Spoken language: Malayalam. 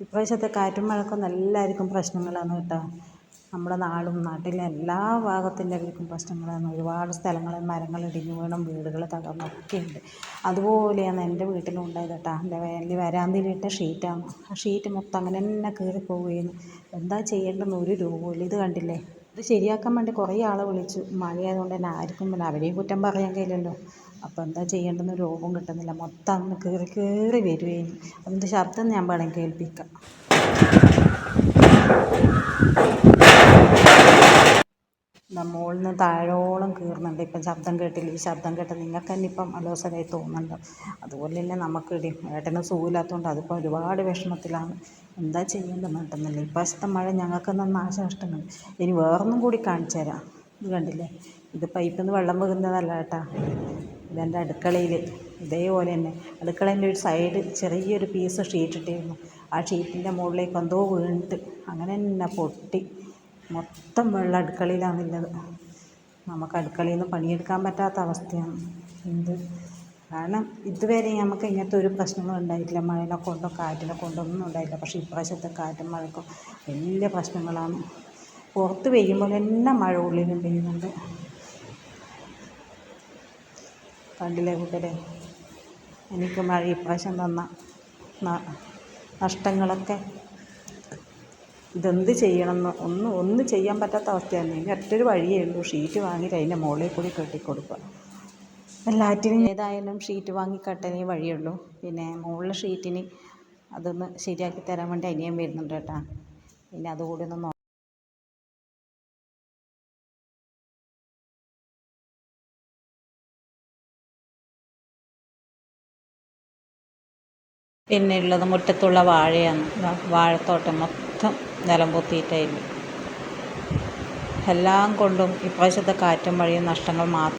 ഇപ്രാവശ്യത്തെ കാറ്റും മഴക്കും എല്ലാവർക്കും പ്രശ്നങ്ങളാണ് കേട്ടോ. നമ്മുടെ നാടും നാട്ടിലെ എല്ലാ ഭാഗത്തുള്ളവർക്കും പ്രശ്നങ്ങളാണ്. ഒരുപാട് സ്ഥലങ്ങളിൽ മരങ്ങൾ ഇടിഞ്ഞു വീണും വീടുകൾ തകർന്നൊക്കെയുണ്ട് അതുപോലെയാണ് എന്റെ വീട്ടിലും ഉണ്ടായത് കേട്ടോ. എന്റെ വലിയ വരാന്തിയിലിട്ട ഷീറ്റാണ് ആ ഷീറ്റ് മൊത്തം അങ്ങനെ തന്നെ കീറിപ്പോവുകയാണ്. എന്താ ചെയ്യേണ്ടതെന്ന് ഒരു രൂപമില്ല ഇത് കണ്ടില്ലേ? ഇത് ശരിയാക്കാൻ വേണ്ടി കുറേ ആളെ വിളിച്ചു. മഴയായതുകൊണ്ട് തന്നെ ആർക്കും പിന്നെ അവരെയും കുറ്റം പറയാൻ കഴിയില്ലല്ലോ. അപ്പോൾ എന്താ ചെയ്യേണ്ടതെന്ന് രോഗം കിട്ടുന്നില്ല. മൊത്തം അങ്ങ് കയറി കയറി വരുവേന് അതിന്റെ ശബ്ദം ഞാൻ വേണമെങ്കിൽ കേൾപ്പിക്കാം. മുകളിൽ നിന്ന് താഴോളം കീറുന്നുണ്ട്. ഇപ്പം ശബ്ദം കേട്ടില്ല. ഈ ശബ്ദം കേട്ട് നിങ്ങൾക്ക് തന്നെ ഇപ്പം അലോസരമായി തോന്നുന്നുണ്ട്. അതുപോലെ തന്നെ നമുക്ക് ഇടിയും ഏട്ടന് സുഖമില്ലാത്തതുകൊണ്ട് അതിപ്പോൾ ഒരുപാട് വിഷമത്തിലാണ്. എന്താ ചെയ്യേണ്ടതെന്ന് കിട്ടുന്നില്ല ഇപ്രാവശ്യത്തെ മഴ ഞങ്ങൾക്ക് നാശനഷ്ടങ്ങൾ ഇനി വേറൊന്നും കൂടി കാണിച്ചു തരാം. ഇത് കണ്ടില്ലേ? ഇത് പൈപ്പിൽ നിന്ന് വെള്ളം വീഴുന്നതല്ല കേട്ടാ ഇതെന്റെ അടുക്കളയിൽ ഇതേപോലെ തന്നെ. അടുക്കളേന്റെ ഒരു സൈഡ് ചെറിയൊരു പീസ് ഷീറ്റ് ഇട്ടിരുന്നു ആ ഷീറ്റിന്റെ മുകളിലേക്ക് എന്തോ വീണിട്ട് അങ്ങനെ തന്നെ പൊട്ടി. മൊത്തം വെള്ളം അടുക്കളയിലാണുള്ളത്. നമുക്ക് അടുക്കളയിൽ നിന്ന് പണിയെടുക്കാൻ പറ്റാത്ത അവസ്ഥയാണ്. എന്ത്? കാരണം ഇതുവരെ നമുക്ക് ഇങ്ങനത്തെ ഒരു പ്രശ്നങ്ങളും ഉണ്ടായിട്ടില്ല. മഴനെ കൊണ്ടോ കാറ്റിനെ കൊണ്ടോ ഒന്നും ഉണ്ടായില്ല പക്ഷേ ഇപ്രാവശ്യത്തെ കാറ്റും മഴക്കും വലിയ പ്രശ്നങ്ങളാണ്. പുറത്ത് പെയ്യുമ്പോൾ തന്നെ മഴ ഉള്ളിലും പെയ്യുന്നുണ്ട്. കണ്ടില്ലേ കൂട്ടരെ എനിക്ക് മഴ ഇപ്രാവശ്യം തന്ന നഷ്ടങ്ങളൊക്കെ ഇതെന്ത് ചെയ്യണമെന്ന് ഒന്നും ഒന്നും ചെയ്യാൻ പറ്റാത്ത അവസ്ഥയാണ്. ഇനി ഒറ്റൊരു വഴിയേ ഉള്ളൂ. ഷീറ്റ് വാങ്ങിയിട്ട് അതിന്റെ മുകളിൽ കൂടി കെട്ടിക്കൊടുക്കുക എല്ലാറ്റിനും ഏതായാലും ഷീറ്റ് വാങ്ങി കെട്ടാനേ വഴിയുള്ളൂ. പിന്നെ മുകളിലെ ഷീറ്റിന് അതൊന്ന് ശരിയാക്കി തരാൻ വേണ്ടി അനിയൻ വരുന്നുണ്ട് കേട്ടോ. പിന്നെ അതുകൂടി ഒന്ന് പിന്നെ ഉള്ളത് മുറ്റത്തുള്ള വാഴയാണ്. വാഴത്തോട്ടം മൊത്തം നിലം പൊത്തിയിട്ടായിരുന്നു എല്ലാം കൊണ്ടും ഇപ്രാവശ്യത്തെ കാറ്റും മഴയും നഷ്ടങ്ങൾ മാത്രം